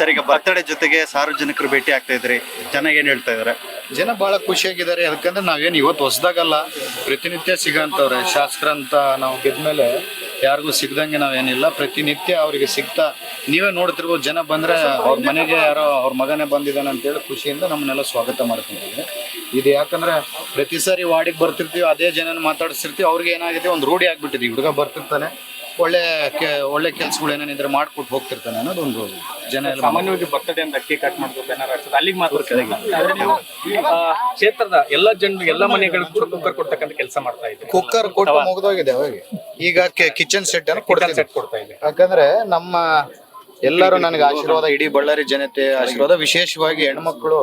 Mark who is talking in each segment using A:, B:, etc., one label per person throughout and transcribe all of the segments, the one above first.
A: Sir birthday ಜೊತೆಗೆ ಸಾರ್ವಜನಿಕರು ಭೇಟಿ ಆಗ್ತಾ ಇದ್ರಿ ಜನ ಏನ್ ಹೇಳ್ತಾ ಇದಾರೆ
B: ಜನ ಬಹಳ ಖುಷಿಯಾಗಿದ್ದಾರೆ. ಯಾಕಂದ್ರೆ ನಾವೇನು ಇವತ್ತು ಹೊಸದಾಗಲ್ಲ. ಪ್ರತಿನಿತ್ಯ ಸಿಗಂತವ್ರೆ. ಶಾಸ್ತ್ರ ಅಂತ ನಾವು ಗೆದ್ಮೇಲೆ ಯಾರಿಗೂ ಸಿಗ್ದಂಗೆ ನಾವೇನಿಲ್ಲ. ಪ್ರತಿನಿತ್ಯ ಅವರಿಗೆ ಸಿಗ್ತಾ ನೀವೇ ನೋಡ್ತಿರ್ಬೋದು. ಜನ ಬಂದ್ರೆ ಅವ್ರ ಮನೆಗೆ ಯಾರೋ ಅವ್ರ ಮಗನೇ ಬಂದಿದ್ದಾನೆ ಅಂತೇಳಿ ಖುಷಿಯಿಂದ ನಮ್ಮನ್ನೆಲ್ಲ ಸ್ವಾಗತ ಮಾಡ್ಕೊಂಡಿದ್ದೀವಿ ಇದು ಯಾಕಂದ್ರೆ ಪ್ರತಿ ಸಾರಿ ವಾರ್ಡಿಗೆ ಬರ್ತಿರ್ತೀವಿ, ಅದೇ ಜನನ ಮಾತಾಡಿಸ್ತಿರ್ತೀವಿ. ಅವ್ರಿಗೆ ಏನಾಗಿದೆ ಒಂದು ರೂಢಿ ಆಗ್ಬಿಟ್ಟಿದೆ. ಹುಡುಗ ಬರ್ತಿರ್ತಾನೆ. ಒಳ್ಳೆ ಒಳ್ಳೆ ಕೆಲಸಗಳು ಏನೇನಿದ್ರೆ ಮಾಡ್ಕೊಟ್ಟು ಹೋಗ್ತಿರ್ತಾನೆ ಅನ್ನೋದು ಒಂದು ಜನ ಎಲ್ಲ
C: ಸಾಮಾನ್ಯವಾಗಿ ಬರ್ತಡೇ ಅಂತ ಅಕ್ಕಿ ಕಟ್ ಮಾಡೋದು ಬ್ಯಾನರ್ ಹಾಕ್ಸೋದು ಅಲ್ಲಿಗೆ ಮಾತ್ರ ಕೆಳಗೆ ಆದ್ರೆ ನೀವು ಆ, ಕ್ಷೇತ್ರದ ಎಲ್ಲ ಜನರು ಎಲ್ಲ ಮನೆಗಳಿಗೂ ಕೂಡ ಕುಕ್ಕರ್ ಕೊಡ್ತಕ್ಕಂಥ ಕೆಲಸ ಮಾಡ್ತಾ ಇದ್ದೀವಿ
B: ಕುಕ್ಕರ್ ಕೊಟ್ಟು ಮುಗಿದೋಗಿದೆ ಅವಾಗ. ಈಗ ಕಿಚನ್ ಸೆಟ್ ಅನ್ನು ಕೊಡ್ತಾ
C: ಸೆಟ್ ಕೊಡ್ತಾ ಇದೆ
B: ಯಾಕಂದ್ರೆ ನಮ್ಮ ಎಲ್ಲರೂ ನನಗೆ ಆಶೀರ್ವಾದ ಇಡೀ ಬಳ್ಳಾರಿ ಜನತೆ ಆಶೀರ್ವಾದ ವಿಶೇಷವಾಗಿ ಹೆಣ್ಮಕ್ಳು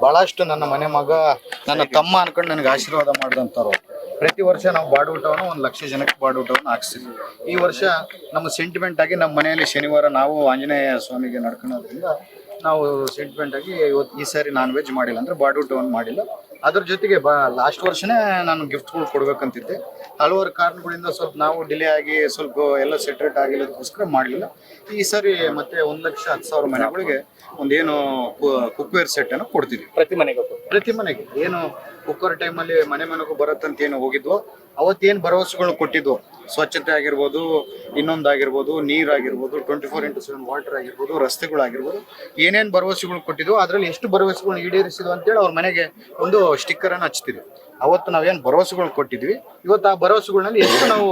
B: ಬಹಳಷ್ಟು ನನ್ನ ಮನೆ ಮಗ ನನ್ನ ತಮ್ಮ ಅನ್ಕೊಂಡು ನನಗೆ ಆಶೀರ್ವಾದ ಮಾಡಿದಂಥವ್ರು. ಪ್ರತಿ ವರ್ಷ ನಾವು ಬಾಡೂಟವನ್ನು ಒಂದು ಲಕ್ಷ ಜನಕ್ಕೆ ಬಾಡೂಟವನ್ನು ಹಾಕ್ಸ್ತೀವಿ. ಈ ವರ್ಷ ನಮ್ಮ ಸೆಂಟಿಮೆಂಟ್ ಆಗಿ ನಮ್ಮ ಮನೆಯಲ್ಲಿ ಶನಿವಾರ ನಾವು ಆಂಜನೇಯ ಸ್ವಾಮಿಗೆ ನಡ್ಕೊಳೋದ್ರಿಂದ ನಾವು ಸೆಂಟಿಮೆಂಟ್ ಆಗಿ ಇವತ್ತು ಈ ಸಾರಿ ನಾನ್ ವೆಜ್ ಮಾಡಿಲ್ಲ ಅಂದ್ರೆ ಬಾಡೂಟವನ್ನು ಮಾಡಿಲ್ಲ. ಅದ್ರ ಜೊತೆಗೆ ಬಾ ಲಾಸ್ಟ್ ವರ್ಷನೇ ನಾನು ಗಿಫ್ಟ್ಗಳು ಕೊಡ್ಬೇಕಂತಿದ್ದೆ. ಹಲವಾರು ಕಾರಣಗಳಿಂದ ಸ್ವಲ್ಪ ನಾವು ಡಿಲೇ ಆಗಿ ಸ್ವಲ್ಪ ಎಲ್ಲ ಸೆಟ್ರೇಟ್ ಆಗಿಲ್ಲದಕ್ಕೋಸ್ಕರ ಮಾಡಲಿಲ್ಲ ಈ ಸಾರಿ ಮತ್ತೆ ಒಂದು ಲಕ್ಷ ಹತ್ತು ಸಾವಿರ ಮನೆಗಳಿಗೆ ಒಂದೇನು ಕುಕ್ವೇರ್ ಸೆಟ್ ಅನ್ನು ಕೊಡ್ತಿದ್ವಿ.
C: ಪ್ರತಿ ಮನೆಗೆ
B: ಪ್ರತಿ ಮನೆಗೆ. ಏನು ಕುಕ್ಕರ್ ಟೈಮಲ್ಲಿ ಮನೆ ಮನೆಗೂ ಬರುತ್ತಂತ ಏನು ಹೋಗಿದ್ವು. ಅವತ್ತೇನು ಭರವಸೆಗಳು ಕೊಟ್ಟಿದ್ವು? ಸ್ವಚ್ಛತೆ ಆಗಿರ್ಬೋದು, ಇನ್ನೊಂದಾಗಿರ್ಬೋದು, ನೀರಾಗಿರ್ಬೋದು twenty four into seven water ಆಗಿರ್ಬೋದು, ರಸ್ತೆಗಳಾಗಿರ್ಬೋದು, ಏನೇನು ಭರವಸೆಗಳು ಕೊಟ್ಟಿದ್ವು ಅದರಲ್ಲಿ ಎಷ್ಟು ಭರವಸೆಗಳನ್ನ ಈಡೇರಿಸಿದ್ವು ಅಂತೇಳಿ ಅವ್ರ ಮನೆಗೆ ಒಂದು ಸ್ಟಿಕ್ಕರ್ ಅನ್ನು ಹಚ್ತಿದ್ವಿ ಅವತ್ತು ನಾವೇನು ಭರವಸೆಗಳು ಕೊಟ್ಟಿದ್ವಿ? ಇವತ್ತು ಆ ಭರವಸೆಗಳಲ್ಲಿ ಎಷ್ಟು ನಾವು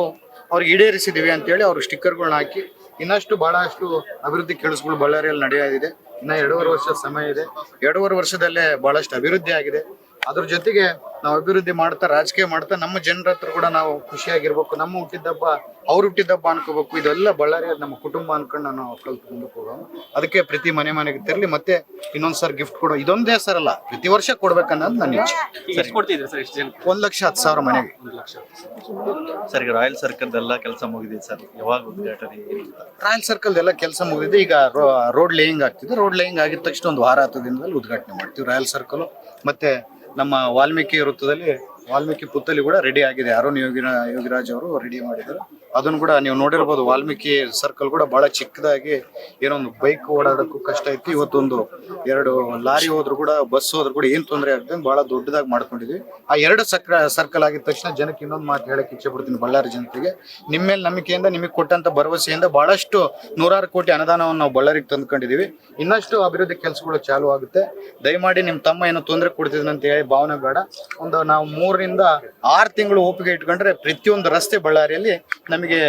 B: ಅವ್ರಿಗೆ ಈಡೇರಿಸಿದ್ದೀವಿ ಅಂತೇಳಿ ಅವರು ಸ್ಟಿಕ್ಕರ್ಗಳನ್ನ ಹಾಕಿ ಇನ್ನಷ್ಟು ಬಹಳಷ್ಟು ಅಭಿವೃದ್ಧಿ ಕೆಲಸಗಳು ಬಳ್ಳಾರಿಯಲ್ಲಿ ನಡೆಯೋದಿದೆ ಇನ್ನ ಎರಡೂವರೆ ವರ್ಷ ಸಮಯ ಇದೆ. ಎರಡೂವರೆ ವರ್ಷದಲ್ಲೇ ಬಹಳಷ್ಟು ಅಭಿವೃದ್ಧಿ ಆಗಿದೆ. ಅದ್ರ ಜೊತೆಗೆ ನಾವು ಅಭಿವೃದ್ಧಿ ಮಾಡ್ತಾ ರಾಜಕೀಯ ಮಾಡ್ತಾ ನಮ್ಮ ಜನರ ಹತ್ರ ಕೂಡ ನಾವು ಖುಷಿಯಾಗಿರ್ಬೇಕು. ನಮ್ಮ ಹುಟ್ಟಿದಬ್ಬ ಅವ್ರು ಹುಟ್ಟಿದಬ್ಬ ಅನ್ಕೋಬೇಕು. ಇದೆಲ್ಲ ಬಳ್ಳಾರಿ ನಮ್ಮ ಕುಟುಂಬ ಅನ್ಕೊಂಡು ನಾನು ಕಲ್ತ್ಕೊಂಡು ಮುಂದಕ್ಕೆ ಹೋಗೋಣ ಅದಕ್ಕೆ ಪ್ರತಿ ಮನೆ ಮನೆಗೆ ತೆರಲಿ ಮತ್ತೆ ಇನ್ನೊಂದ್ ಸರ್ ಗಿಫ್ಟ್ ಕೊಡೋ. ಇದೊಂದೇ ಸರ್ ಅಲ್ಲ ಪ್ರತಿ ವರ್ಷ ಕೊಡ್ಬೇಕನ್ನೋದು ನನ್ನ ಇಚ್ಛೆ.
C: ಈಗ ಎಷ್ಟು ಸರ್ ಎಷ್ಟು ಜನ?
B: ಒಂದ್ ಲಕ್ಷ ಹತ್ತು ಸಾವಿರ ಮನೆಗೆ.
C: ಒಂದು ಲಕ್ಷ
A: ಸರ್ ಈಗ ರಾಯಲ್ ಸರ್ಕಲ್ ಎಲ್ಲ ಕೆಲಸ ಮುಗಿದಿದೆ ಸರ್. ಯಾವಾಗ ಉದ್ಘಾಟನೆ
B: ರಾಯಲ್ ಸರ್ಕಲ್ ಎಲ್ಲ ಕೆಲಸ ಮುಗಿದಿದೆ. ಈಗ ರೋಡ್ ಲೇಯಿಂಗ್ ಆಗ್ತಿದೆ. ರೋಡ್ ಲೇಯಿಂಗ್ ಆಗಿದ ತಕ್ಷಣ ಒಂದು ವಾರ ಹತ್ತು ದಿನದಲ್ಲಿ ಉದ್ಘಾಟನೆ ಮಾಡ್ತೀವಿ ರಾಯಲ್ ಸರ್ಕಲ್ ಮತ್ತೆ ನಮ್ಮ ವಾಲ್ಮೀಕಿ ವೃತ್ತದಲ್ಲಿ ವಾಲ್ಮೀಕಿ ಪುತ್ತಲಿ ಕೂಡ ರೆಡಿ ಆಗಿದೆ. ಅರುಣ್ ಯೋಗಿ ಯೋಗಿರಾಜ್ ಅವರು ರೆಡಿ ಮಾಡಿದ್ದಾರೆ. ಅದನ್ನು ಕೂಡ ನೀವು ನೋಡಿರ್ಬೋದು, ವಾಲ್ಮೀಕಿ ಸರ್ಕಲ್ ಕೂಡ ಬಹಳ ಚಿಕ್ಕದಾಗಿ ಏನೋ ಒಂದು ಬೈಕ್ ಓಡಾಡೋಕ್ಕೂ ಕಷ್ಟ ಐತಿ. ಇವತ್ತೊಂದು ಎರಡು ಲಾರಿ ಹೋದ್ರು ಕೂಡ ಬಸ್ ಹೋದ್ರು ಕೂಡ ಏನ್ ತೊಂದರೆ ಆಗ್ತದೆ ಬಹಳ ದೊಡ್ಡದಾಗಿ ಮಾಡ್ಕೊಂಡಿದ್ವಿ. ಆ ಎರಡು ಸಕ್ರ ಸರ್ಕಲ್ ಆಗಿದ ತಕ್ಷಣ ಜನಕ್ಕೆ ಇನ್ನೊಂದು ಮಾತು ಹೇಳಕ್ಕೆ ಇಚ್ಛೆ ಪಡ್ತೀನಿ ಬಳ್ಳಾರಿ ಜನತೆಗೆ. ನಿಮ್ಮ ಮೇಲೆ ನಂಬಿಕೆಯಿಂದ, ನಿಮಗೆ ಕೊಟ್ಟಂತ ಭರವಸೆಯಿಂದ ಬಹಳಷ್ಟು ನೂರಾರು ಕೋಟಿ ಅನುದಾನವನ್ನು ನಾವು ಬಳ್ಳಾರಿಗೆ ತಂದ್ಕೊಂಡಿದೀವಿ. ಇನ್ನಷ್ಟು ಅಭಿವೃದ್ಧಿ ಕೆಲಸಗಳು ಚಾಲು ಆಗುತ್ತೆ. ದಯಮಾಡಿ ನಿಮ್ಮ ತಮ್ಮ ಏನೋ ತೊಂದರೆ ಕೊಡ್ತಿದ್ರು ಅಂತ ಹೇಳಿ ಭಾವನೆ ಬೇಡ. ಒಂದು ನಾವು ಮೂರರಿಂದ ಆರು ತಿಂಗಳು ಒಪ್ಪಿಗೆ ಇಟ್ಕೊಂಡ್ರೆ ಪ್ರತಿಯೊಂದು ರಸ್ತೆ ಬಳ್ಳಾರಿಯಲ್ಲಿ ನಮಗೆ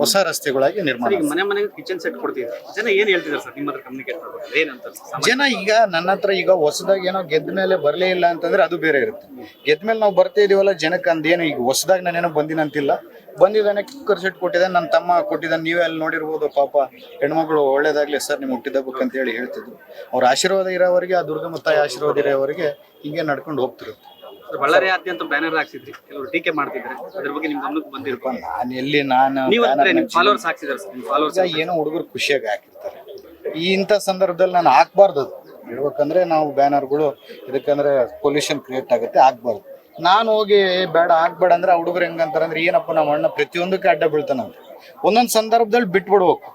B: ಹೊಸ ರಸ್ತೆಗಳಾಗಿ ನಿರ್ಮಾಣ
C: ಮನೆ ಮನೆಗೆ ಕಿಚನ್ ಸೆಟ್ ಕೊಡ್ತಿದ್ದಾರೆ ಜನ ಏನ್ ಹೇಳ್ತಿದ್ದಾರೆ ಸರ್ ನಿಮ್ಮ ಹತ್ರ ಕಮ್ಯುನಿಕೇಟ್ ಮಾಡ್ಬೇಕು ಏನಂತ
B: ಜನ ಈಗ ನನ್ನ ಹತ್ರ ಈಗ ಹೊಸದಾಗಿ ಏನೋ ಗೆದ್ದ ಮೇಲೆ ಬರಲೇ ಇಲ್ಲ ಅಂತಂದ್ರೆ ಅದು ಬೇರೆ ಇರುತ್ತೆ. ಗೆದ್ದ ಮೇಲೆ ನಾವು ಬರ್ತಾ ಇದೀವಲ್ಲ ಜನಕ್ಕೆ ಅಂದೇನು ಈಗ ಹೊಸದಾಗಿ ನಾನೇನೋ ಬಂದಿನಂತಿಲ್ಲ ಬಂದಿದ್ದಾನೆ ಕುಕ್ಕರ್ ಸೆಟ್ ಕೊಟ್ಟಿದ್ದಾನೆ ನನ್ನ ತಮ್ಮ ಕೊಟ್ಟಿದ್ದಾನೆ ನೀವೇ ಅಲ್ಲಿ ನೋಡಿರ್ಬೋದು ಪಾಪ. ಹೆಣ್ಮಕ್ಳು ಒಳ್ಳೇದಾಗ್ಲಿ ಸರ್ ನಿಮ್ಗೆ ಹುಟ್ಟಿದಬ್ಬಕ್ಕೆ ಅಂತ ಹೇಳಿ ಹೇಳ್ತಿದ್ರು. ಅವ್ರ ಆಶೀರ್ವಾದ ಇರೋವರೆಗೆ ಆ ದುರ್ಗಮ್ಮ ತಾಯಿ ಆಶೀರ್ವಾದ ಇರೋವರೆಗೆ ಹಿಂಗೆ ನಡ್ಕೊಂಡು ಹೋಗ್ತಿರುತ್ತೆ.
C: ಬಳ್ಳಾರಿಯಾದ್ಯಂತ ಬ್ಯಾನರ್ ಹಾಕ್ಸಿದ್ರಿ. ಕೆಲವರು ಟೀಕೆ ಮಾಡ್ತಿದ್ರೆ. ಅದ್ರ ಬಗ್ಗೆ ನಿಮ್ ಗಮನಕ್ಕೆ ಬಂದಿರ್ಬೋದು
B: ನಾನು ಎಲ್ಲಿ ನಾನು
C: ನೀವು ಅಂದ್ರೆ ನಿಮ್ ಫಾಲೋವರ್ಸ್ ಹಾಕ್ಸಿದಾರೆ ಸರ್ ನಿಮ್ ಫಾಲೋವರ್ಸ್
B: ಏನೋ ಹುಡುಗರು ಖುಷಿಯಾಗಿ ಹಾಕಿರ್ತಾರೆ. ಈ ಇಂಥ ಸಂದರ್ಭದಲ್ಲಿ ನಾನು ಹಾಕ್ಬಾರ್ದು ಅದು. ಹೇಳ್ಬೇಕಂದ್ರೆ ನಾವು ಬ್ಯಾನರ್ಗಳು ಇದಕ್ಕಂದ್ರೆ ಪೊಲ್ಯೂಷನ್ ಕ್ರಿಯೇಟ್ ಆಗುತ್ತೆ ಹಾಕ್ಬಾರ್ದು. ನಾನು ಹೋಗಿ "ಏ, ಬೇಡ ಹಾಕ್ಬೇಡ ಅಂದ್ರೆ ಆ ಹುಡುಗರು ಹೆಂಗಂತಾರಂದ್ರೆ ಏನಪ್ಪ ನಮ್ಮ ಅಣ್ಣ ಪ್ರತಿಯೊಂದಕ್ಕೆ ಅಡ್ಡ ಬೀಳ್ತಾನಂತೆ ಒಂದೊಂದು ಸಂದರ್ಭದಲ್ಲಿ ಬಿಟ್ಬಿಡ್ಬೇಕು.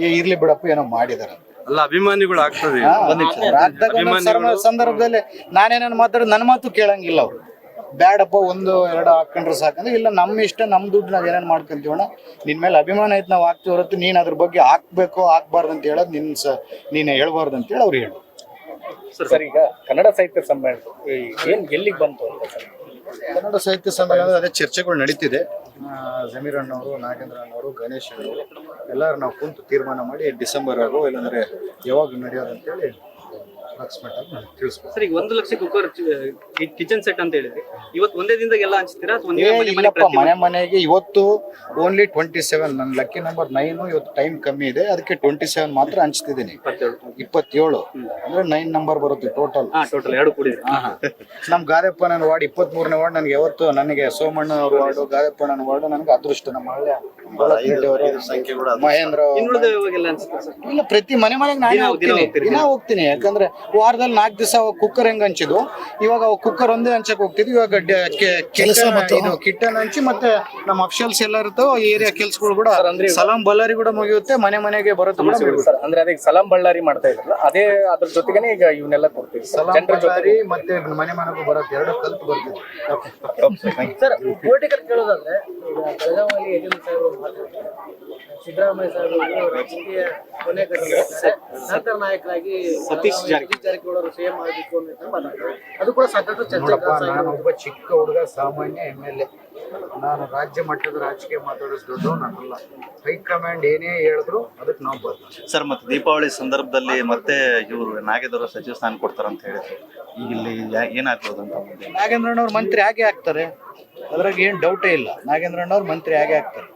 B: ಏ ಇರ್ಲಿ ಬಿಡಪ್ಪ ಏನೋ ಮಾಡಿದಾರೆ.
D: ಅಲ್ಲ ಅಭಿಮಾನಿಗಳು ಆಗ್ತದೆ
B: ಒಂದೊಂದ್ ಸಂದರ್ಭದಲ್ಲಿ ನಾನೇನೇನು ಮಾತಾಡ ನನ್ನ ಮಾತು ಕೇಳಂಗಿಲ್ಲ ಅವ್ರು. ಬ್ಯಾಡಪ್ಪ ಒಂದು ಎರಡು ಹಾಕೊಂಡ್ರೆ ಸಾಕಂದ್ರೆ ಇಲ್ಲ ನಮ್ಮ ಇಷ್ಟ ನಮ್ಮ ದುಡ್ಡು ನಾವ್ ಏನೇನ್ ಮಾಡ್ಕೊಂತೀವಣ ನಿನ್ ಮೇಲೆ ಅಭಿಮಾನ ಐತೆ ನಾವು ಹಾಕ್ತೀವಿ ಹೊರತು ನೀನ್ ಅದ್ರ ಬಗ್ಗೆ ಹಾಕ್ಬೇಕು ಹಾಕ್ಬಾರ್ದು ಅಂತ ಹೇಳೋದು ನಿನ್ ಸ ನೀನು ಹೇಳ್ಬಾರ್ದು ಅಂತ ಹೇಳಿ ಅವ್ರು ಹೇಳು.
C: ಸರ್ ಈಗ ಕನ್ನಡ ಸಾಹಿತ್ಯ ಸಮ್ಮೇಳನ ಏನ್ ಎಲ್ಲಿಗೆ ಬಂತು ಅಂತ ಸರ್?
B: ಕನ್ನಡ ಸಾಹಿತ್ಯ ಸಮ್ಮೇಳನ ಅದೇ ಚರ್ಚೆಗಳು ನಡೀತಿದೆ. ಆ, ಜಮೀರ್ ಅಣ್ಣವರು ನಾಗೇಂದ್ರ ಅಣ್ಣವರು ಗಣೇಶ್ ಅಣ್ಣವರು ಎಲ್ಲರೂ ನಾವು ಕುಂತು ತೀರ್ಮಾನ ಮಾಡಿ ಡಿಸೆಂಬರ್ ಆಗೋ ಇಲ್ಲಾಂದ್ರೆ ಯಾವಾಗ ನಡೆಯೋದು ಅಂತೇಳಿ ಅಪ್ರಾಕ್ಸಿಮೇಟ್ ಆಗಿ ನಾನು ತಿಳಿಸ್ಬೋದು.
E: ಸರ್ ಈಗ ಒಂದು ಲಕ್ಷ ಕುಕ್ಕರ್ ಕಿಚನ್ ಸೆಟ್ ಅಂತ ಹೇಳಿದ್ರಿ. ಇವತ್ತು ಒಂದೇ ದಿನದಾಗ ಎಲ್ಲ ಹಂಚ್ತೀರಾ ಅಥವಾ ನೀವೇ ಮನೆ ಮನೆ
B: ಇಲ್ಲಪ್ಪ
E: ಪ್ರತಿ
B: ಮನೆ ಮನೆಗೆ ಇವತ್ತು ಓನ್ಲಿ ಟ್ವೆಂಟಿ ಸೆವೆನ್ ನನ್ನ ಲಕ್ಕಿ ನಂಬರ್ ನೈನು ಇವತ್ತು ಟೈಮ್ ಕಮ್ಮಿ ಇದೆ ಅದಕ್ಕೆ ಟ್ವೆಂಟಿ ಸೆವೆನ್ ಮಾತ್ರ ಹಂಚ್ತಿದ್ದೀನಿ.
E: ಇಪ್ಪತ್ತೇಳು.
B: ಇಪ್ಪತ್ತೇಳು. ಅಂದ್ರೆ ನೈನ್ ನಂಬರ್ ಬರುತ್ತೆ ಟೋಟಲ್
E: ಹಾ ಟೋಟಲ್ ಎರಡು ಕೂಡಿದೆ
B: ನಮ್ ಗಾದೆಪ್ಪ ವಾರ್ಡ್ ಇಪ್ಪತ್ತ್ ಮೂರನೇ ವಾರ್ಡ್ ನನಗೆ ಯಾವತ್ತು ನನಗೆ ಸೋಮಣ್ಣ ಅವ್ರ ವಾರ್ಡು ಗಾದೆಪ್ಪ ವಾರ್ಡ್ ನನಗೆ ಅದೃಷ್ಟ ನಮ್ಮ ಹಳ್ಳಿ
A: ಸಂಖ್ಯೆ ಕೂಡ ಅದು.
B: ಮಹೇಂದ್ರ
E: ಇನ್ನುಳಿದ ಇವಾಗೆಲ್ಲ ಅನ್ಸುತ್ತೆ ಸರ್?
B: ಇಲ್ಲ ಪ್ರತಿ ಮನೆ ಮನೆಗೆ ನಾನೇ
E: ದಿನ
B: ಹೋಗ್ತೀನಿ.
E: ಹೋಗ್ತೀರಿ?
B: ದಿನ ಹೋಗ್ತೀನಿ. ಯಾಕಂದ್ರೆ ವಾರದಲ್ಲಿ ನಾಲ್ಕು ದಿವಸ ಕುಕ್ಕರ್ ಹೆಂಗ್ ಹಂಚಿದ್ವು? ಇವಾಗ ಅವು ಕುಕ್ಕರ್ ಒಂದೇ ಹಂಚಕ್ ಹೋಗ್ತಿದ್ವಿ. ಇವಾಗ ಕೆಲಸ ಮತ್ತೆ ಕಿಟ್ಟನ್ ಹಂಚಿ ಮತ್ತೆ ನಮ್ಮ ಅಫಿಷಿಯಲ್ಸ್ ಎಲ್ಲ ಇರ್ತಾವ ಏರಿಯಾ ಕೆಲ್ಸಗಳು ಕೂಡ ಸಲಾಂ ಬಳ್ಳಾರಿ ಕೂಡ ಮುಗಿಯುತ್ತೆ ಮನೆ ಮನೆಗೆ ಬರುತ್ತೆ ಕೂಡ
C: ಸರ್ ಅಂದ್ರೆ ಅದಕ್ಕೆ ಸಲಾಂ ಬಳ್ಳಾರಿ ಮಾಡ್ತಾ ಇದ್ರಲ್ಲ ಅದೇ ಅದ್ರ ಜೊತೆಗೆ ಈಗ ಇವನ್ನೆಲ್ಲ ಕೊಡ್ತೀವಿ
B: ಸಲಾಂ ಬಳ್ಳಾರಿ ಮತ್ತೆ ಮನೆ ಮನೆಗೂ ಬರುತ್ತೆ ಎರಡು ಕಲ್ತು ಬರ್ತೀವಿ.
D: ಸರ್ ಪೊಲಿಟಿಕಲ್ ಕೇಳೋದಾದ್ರೆ ಈಗ ಬೆಳಗಾವಿಯಲ್ಲಿ ಯಡಿಯೂರಪ್ಪ ಸಾಹೇಬರು ಮಾತಾಡ್ತಾರೆ ಸಿದ್ದರಾಮಯ್ಯ ಸಾಹೇಬರು ರಾಜಕೀಯ ಕೊನೆ ನಾಯಕರಾಗಿ
E: ಸತೀಶ್ ಜಾರಕಿಹೊಳಿ.
D: ಸತೀಶ್ ಸೇಮ್ ಆಗಬೇಕು ಅಂತ ಅದು ಕೂಡ ಸಾಕಷ್ಟು ಚರ್ಚೆ
B: ನಾನು ಒಬ್ಬ ಚಿಕ್ಕ ಹುಡುಗ ಸಾಮಾನ್ಯ ಎಂ ಎಲ್ ಎ. ನಾನು ರಾಜ್ಯ ಮಟ್ಟದ ರಾಜಕೀಯ ಮಾತಾಡೋದು ದೊಡ್ಡವ ನಾನಲ್ಲ ಹೈಕಮಾಂಡ್ ಏನೇ ಹೇಳಿದ್ರು ಅದಕ್ಕೆ ನಾವು ಬರ್ತೀವಿ.
A: ಸರ್ ಮತ್ತೆ ದೀಪಾವಳಿ ಸಂದರ್ಭದಲ್ಲಿ ಮತ್ತೆ ಇವರು ನಾಗೇಂದ್ರ ಸಚಿವ ಸ್ಥಾನ ಕೊಡ್ತಾರಂತ ಹೇಳಿದ್ರು. ಈಗ ಇಲ್ಲಿ ಏನಾಗ್ಬೋದು ಅಂತ
B: ನಾಗೇಂದ್ರಣ್ಣವ್ರು ಮಂತ್ರಿ ಹಾಗೆ ಆಗ್ತಾರೆ ಅದ್ರಾಗ ಏನ್ ಡೌಟೇ ಇಲ್ಲ. ನಾಗೇಂದ್ರಣ್ಣವ್ರು ಮಂತ್ರಿ ಹಾಗೆ ಆಗ್ತಾರೆ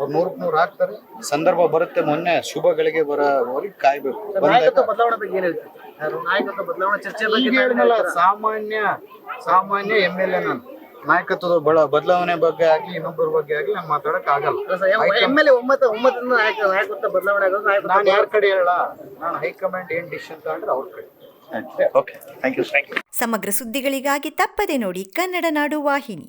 B: ಅವ್ರು ನೂರಕ್ಕೆ ನೂರು ಆಗ್ತಾರೆ ಸಂದರ್ಭ ಬರುತ್ತೆ ಮೊನ್ನೆ ಶುಭಗಳಿಗೆ ಬರೋವರೆಗೆ ಕಾಯ್ಬೇಕು.
D: ನಾಯಕತ್ವ ಬದಲಾವಣೆ ಬಗ್ಗೆ ಏನ್ ಹೇಳ್ತೀರಿ? ಯಾರು? ನಾಯಕತ್ವ ಬದಲಾವಣೆ ಚರ್ಚೆ ಬಗ್ಗೆ
B: ಈಗ ಹೇಳಿದ್ನಲ್ಲ, ಸಾಮಾನ್ಯ ಸಾಮಾನ್ಯ ಎಂ ಎಲ್ ಎ ನಾನು. ನಾಯಕತ್ವದ ಬಳ ಬದಲಾವಣೆ ಬಗ್ಗೆ ಆಗ್ಲಿ ಇನ್ನೊಬ್ಬರ ಬಗ್ಗೆ ಆಗ್ಲಿ ನಾನು ಮಾತಾಡಕ್ ಆಗಲ್ಲ.
D: ಎಂ ಎಲ್ ಎ ಒಮ್ಮತ ಒಮ್ಮತದಿಂದ ನಾಯಕ ನಾಯಕತ್ವ ಬದಲಾವಣೆ ಆಗೋದು ನಾಯಕತ್ವ
B: ನಾನು ಯಾರ ಕಡೆ ಹೇಳ ನಾನು ಹೈಕಮಾಂಡ್ ಏನ್ ಡಿಸಿಷನ್ ತಗೊಂಡ್ರೆ ಅವ್ರ ಕಡೆ.
A: Okay thank you thank you
F: ಸಮಗ್ರ ಸುದ್ದಿಗಳಿಗಾಗಿ ತಪ್ಪದೆ ನೋಡಿ ಕನ್ನಡ ನಾಡು ವಾಹಿನಿ.